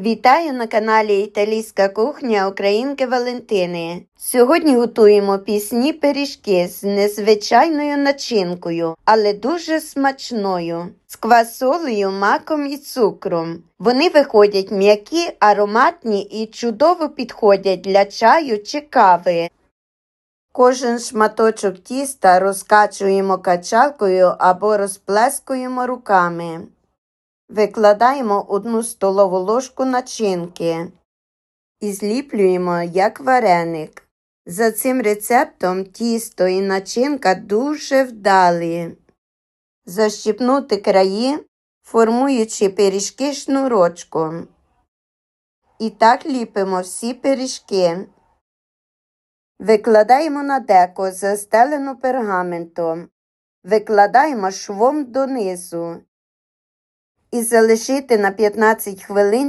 Вітаю на каналі Італійська кухня Українки Валентини. Сьогодні готуємо пісні пиріжки з незвичайною начинкою, але дуже смачною, з квасолею, маком і цукром. Вони виходять м'які, ароматні і чудово підходять для чаю чи кави. Кожен шматочок тіста розкачуємо качалкою або розплескуємо руками. Викладаємо одну столову ложку начинки і зліплюємо як вареник. За цим рецептом тісто і начинка дуже вдалі. Защіпнути краї, формуючи пиріжки шнурочком. І так ліпимо всі пиріжки. Викладаємо на деко, застелену пергаментом. Викладаємо швом донизу і залишити на 15 хвилин